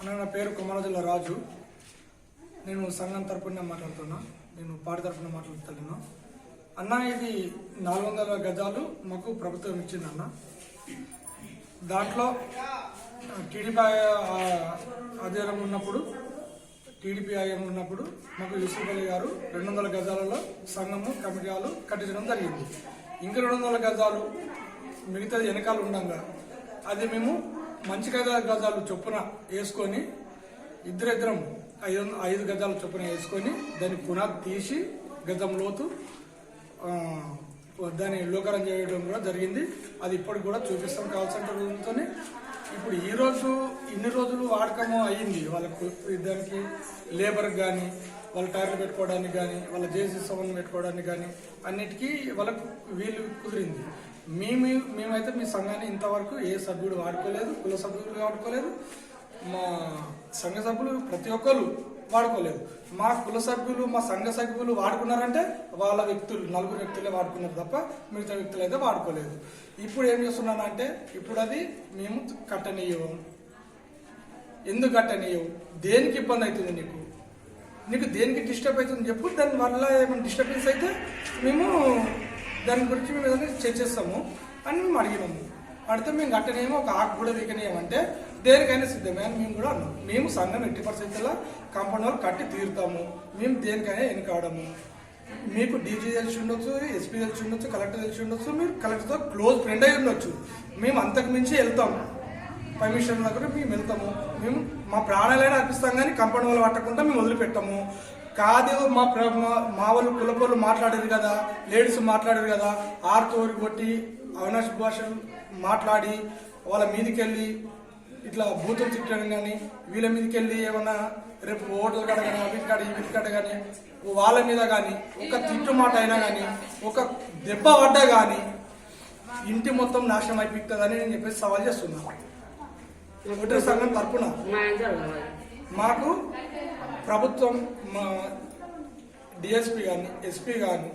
అన్న నా పేరు కుమారజుల రాజు. నేను సంఘం తరపున మాట్లాడుతున్నా. నేను పాడి తరపున మాట్లాడుతున్నాను. అన్న ఇది నాలుగు వందల గజాలు మాకు ప్రభుత్వం ఇచ్చింది అన్న. దాంట్లో టీడీపీ అధికారం ఉన్నప్పుడు టీడీపీ ఆయం ఉన్నప్పుడు మాకు యూసుఫ్ అలీ గారు రెండు వందల గజాలలో సంఘము కమిటీలు కట్టించడం జరిగింది. ఇంకా రెండు వందల గజాలు మిగతాది వెనకాల ఉండంగా అది మేము మంచి గజాలు గజాలు చొప్పున వేసుకొని ఇద్దరిద్దరం ఐదు ఐదు గజాల చొప్పున వేసుకొని దాన్ని పునాది తీసి గజం లోతు దాన్ని లోకరం చేయడం కూడా జరిగింది. అది ఇప్పటికి కూడా చూపిస్తాం కాల్ సెంటర్ ఇప్పుడు ఈరోజు ఇన్ని రోజులు వాడకము అయ్యింది వాళ్ళకు దానికి లేబర్ కానీ వాళ్ళ టైర్లు పెట్టుకోవడానికి కానీ వాళ్ళ జేసీ సవన్ పెట్టుకోవడానికి కానీ అన్నిటికీ వాళ్ళకు వీలు కుదిరింది. మేము మేమైతే మీ సంఘాన్ని ఇంతవరకు ఏ సభ్యుడు వాడుకోలేదు కుల సభ్యులు వాడుకోలేదు మా సంఘ సభ్యులు ప్రతి ఒక్కరు వాడుకోలేదు. మా కుల సభ్యులు మా సంఘ సభ్యులు వాడుకున్నారంటే వాళ్ళ వ్యక్తులు నలుగురు వ్యక్తులే వాడుకున్నారు తప్ప మిగతా వ్యక్తులు అయితే వాడుకోలేదు. ఇప్పుడు ఏం చేస్తున్నానంటే ఇప్పుడు అది మేము కట్టనీయము ఎందుకు కట్టనీయవు దేనికి ఇబ్బంది అవుతుంది నీకు? నీకు దేనికి డిస్టర్బ్ అవుతుంది చెప్పు దాని వల్ల ఏమైనా డిస్టర్బెన్స్ అయితే మేము దాని గురించి మేము ఏదైనా చర్చిస్తాము అని మేము అడిగినాము. అడిగితే మేము గట్టనేమో ఒక ఆకు కూడా వీకనేయమంటే దేనికైనా సిద్ధమే అని మేము కూడా అన్నాం. మేము సంఘం ఎట్టి పరిస్థితుల్లో కాంపౌండ్ వాళ్ళు కట్టి తీరుతాము. మేము దేనికైనా వెనుకాడము మీకు డీజీ తెలిసి ఉండొచ్చు ఎస్పీ తెలిసి ఉండొచ్చు కలెక్టర్ తెలిసి ఉండొచ్చు మీరు కలెక్టర్తో క్లోజ్ ఫ్రెండ్ అయి ఉండొచ్చు. మేము అంతకు మించి వెళ్తాము పర్మిషన్ దగ్గర మేము వెళ్తాము. మేము మా ప్రాణాలైనా అర్పిస్తాం కానీ కంపెనీ వాళ్ళు పట్టకుండా మేము వదిలిపెట్టాము. కాదు మా ప్ర- మా- మా వాళ్ళు కులపోళ్ళు మాట్లాడారు కదా లేడీస్ మాట్లాడారు కదా ఆరుతోరి కొట్టి అవినాష్ భాష మాట్లాడి వాళ్ళ మీదకి వెళ్ళి ఇట్లా బూతులు తిట్టడం కానీ వీళ్ళ మీదకి వెళ్ళి ఏమన్నా రేపు ఓటలు కాడ కానీ అవి కాడ ఇవి కాడ కానీ వాళ్ళ మీద కానీ ఒక తిట్టు మాట అయినా కానీ ఒక దెబ్బ పడ్డా కానీ ఇంటి మొత్తం నాశనం అయిపోతుందని నేను చెప్పేసి సవాల్ చేస్తున్నా. ఓటర్ సంఘం తరపున. మాకు ప్రభుత్వం మా డిఎస్పి కానీ ఎస్పీ కానీ